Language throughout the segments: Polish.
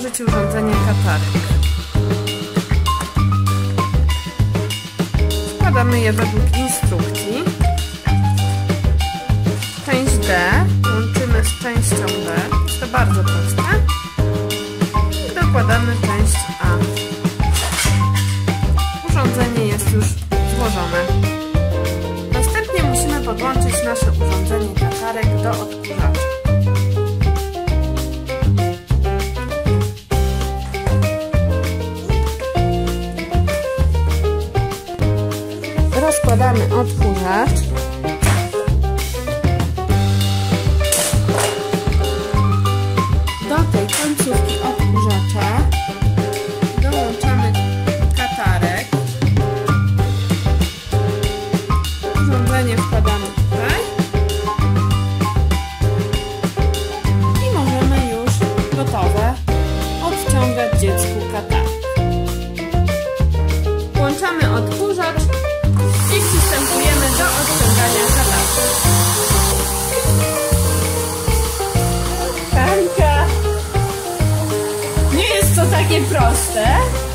części urządzenia katarek. Składamy je według instrukcji. Część D łączymy z częścią B. Jest to bardzo proste. I dokładamy część A. Urządzenie jest już złożone. Następnie musimy podłączyć nasze urządzenie katarek do Rozkładamy odkurzacz. Do tej końcówki odkurzacza dołączamy katarek. Urządzenie wkładamy tutaj. I możemy już gotowe odciągać dziecku katarek. Włączamy odkurzacz takie proste.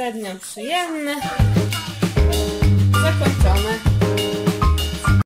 Średnio. Zakończone.